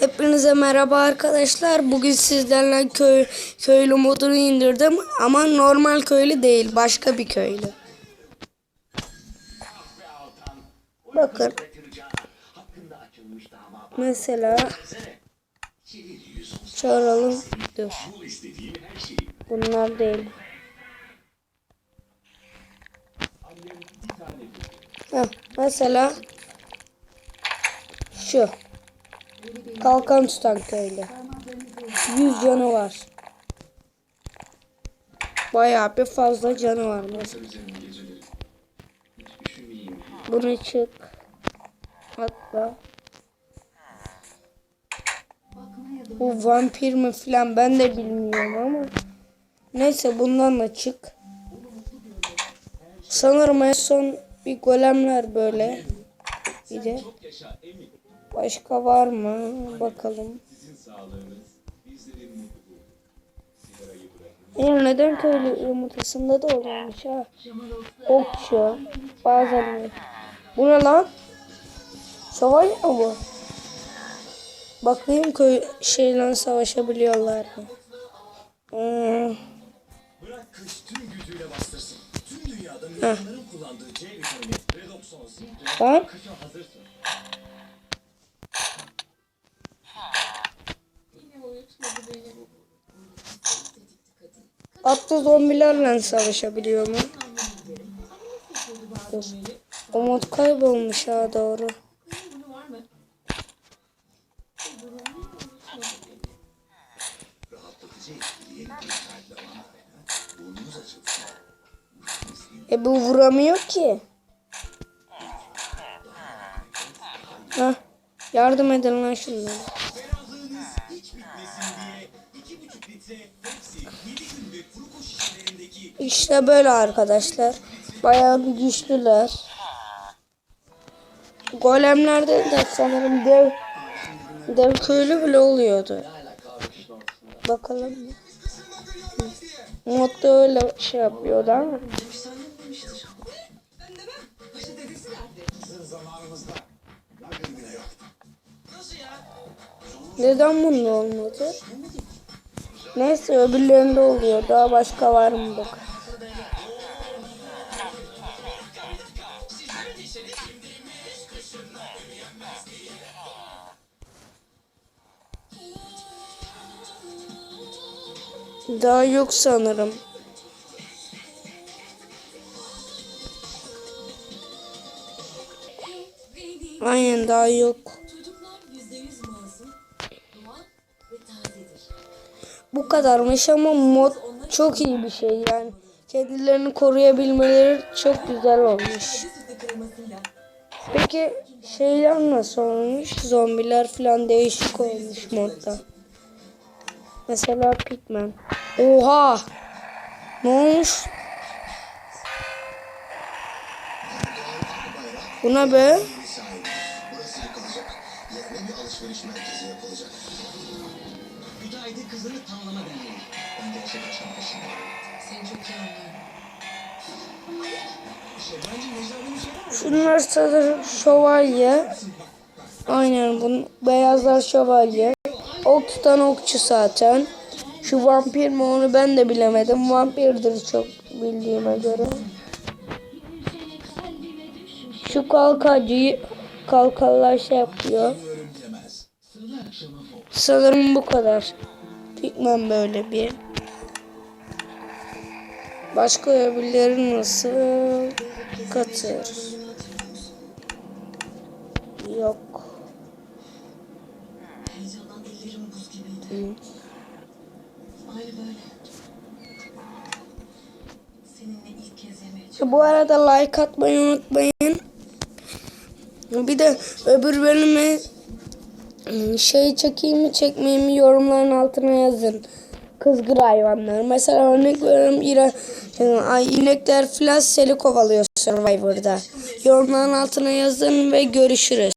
Hepinize merhaba arkadaşlar. Bugün sizlerle köy köylü modunu indirdim ama normal köylü değil, başka bir köylü. Bakın. Mesela çağıralım. Dur. Bunlar değil. Heh, mesela şu. Kalkan tutan köylü. 100 canı var. Bayağı bir fazla canı var mesela. Bunu çık. Hatta. Bu vampir mi filan ben de bilmiyorum ama. Neyse bundan da çık. Sanırım en son bir golemler böyle. Bir de. Başka var mı? Bakalım. Ya neden köylü yumurtasında da oluyormuş ha? Okçu. Bazen Bu ne lan? Savaş mı bu? Bakayım köy şeyle savaşabiliyorlar mı? Hmm. Bırak kış tüm gücüyle bastırsın. Tüm dünyada milyonların kullandığı C vitamini Redoxon kışa hazırsın. Atlı zombilerle savaşabiliyor mu? O mod kaybolmuş ha doğru. E bu vuramıyor ki. Hah. Yardım edin lan şunlara. İşte böyle arkadaşlar. Bayağı bir güçlüler. Golemlerde de sanırım dev dev köylü bile oluyordu. Bakalım. Modda öyle şey yapıyordu ama. Neden bunda olmadı? Neyse öbürlerinde oluyor. Daha başka var mı bak. Daha yok sanırım. Aynen daha yok. Bu kadarmış ama mod çok iyi bir şey yani. Kendilerini koruyabilmeleri çok güzel olmuş. Peki şeyler nasıl olmuş? Zombiler falan değişik olmuş modda. Mesela Pikmin. Oha! Ne olmuş? Buna be? Müteahhidi kızını tamlama derneği. Ben gerçek aşkın peşindeyim. seni çok iyi anlıyorum. İşte bence Necla'nın şeyler var. Şunlar sanırım şövalye. Aynen bunun beyazlar şövalye. Ok tutan okçu zaten. Şu vampir mi onu ben de bilemedim. Vampirdir çok bildiğime göre. Şu kalkacıyı kalkalar şey yapıyor. Sanırım bu kadar. Pikmen böyle bir. Başka öbürleri nasıl? Katır. Yok. Çıktım. Bu arada like atmayı unutmayın. Bir de öbür bölüme ıı, şey çekeyim mi çekmeyeyim mi yorumların altına yazın. Kızgır hayvanlar. Mesela örnek veriyorum İra, yani ay, inekler falan seni kovalıyor Survivor'da. Yorumların altına yazın ve görüşürüz.